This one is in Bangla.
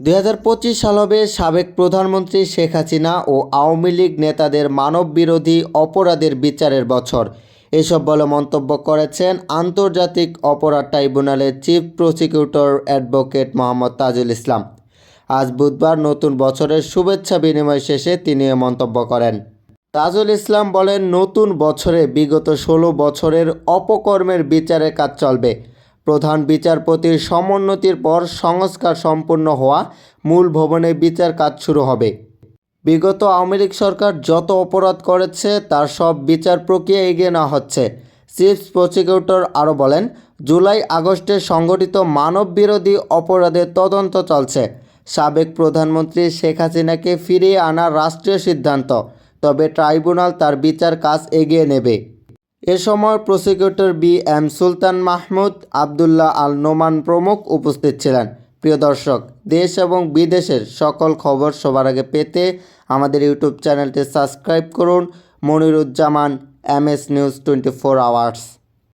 দু হাজার পঁচিশ সাল হবে সাবেক প্রধানমন্ত্রী শেখ হাসিনা ও আওয়ামী লীগ নেতাদের মানববিরোধী অপরাধের বিচারের বছর। এসব বলে মন্তব্য করেছেন আন্তর্জাতিক অপরাধ ট্রাইব্যুনালের chief prosecutor advocate Mohammad Tajul Islam. আজ বুধবার নতুন বছরের শুভেচ্ছা বিনিময় শেষে তিনি এ মন্তব্য করেন। তাজুল ইসলাম বলেন, নতুন বছরে বিগত ষোলো বছরের অপকর্মের বিচারের কাজ চলবে। প্রধান বিচারপতির সমোন্নতির পর সংস্কার সম্পূর্ণ হওয়া মূল ভবনে বিচার কাজ শুরু হবে। বিগত আওয়ামী লীগ সরকার যত অপরাধ করেছে, তার সব বিচার প্রক্রিয়া এগিয়ে নেওয়া হচ্ছে। চিফ প্রসিকিউটর আরও বলেন, জুলাই আগস্টে সংগঠিত মানববিরোধী অপরাধের তদন্ত চলছে। সাবেক প্রধানমন্ত্রী শেখ হাসিনাকে ফিরিয়ে আনার রাষ্ট্রীয় সিদ্ধান্ত, তবে ট্রাইব্যুনাল তার বিচার কাজ এগিয়ে নেবে। এ সময় prosecutor B M Sultan Mahmud Abdullah Al Noman প্রমুখ উপস্থিত ছিলেন। প্রিয় দর্শক, দেশ এবং বিদেশের সকল খবর সবার আগে পেতে আমাদের ইউটিউব চ্যানেলটি সাবস্ক্রাইব করুন। Moniruzzaman, M S news twenty four hours.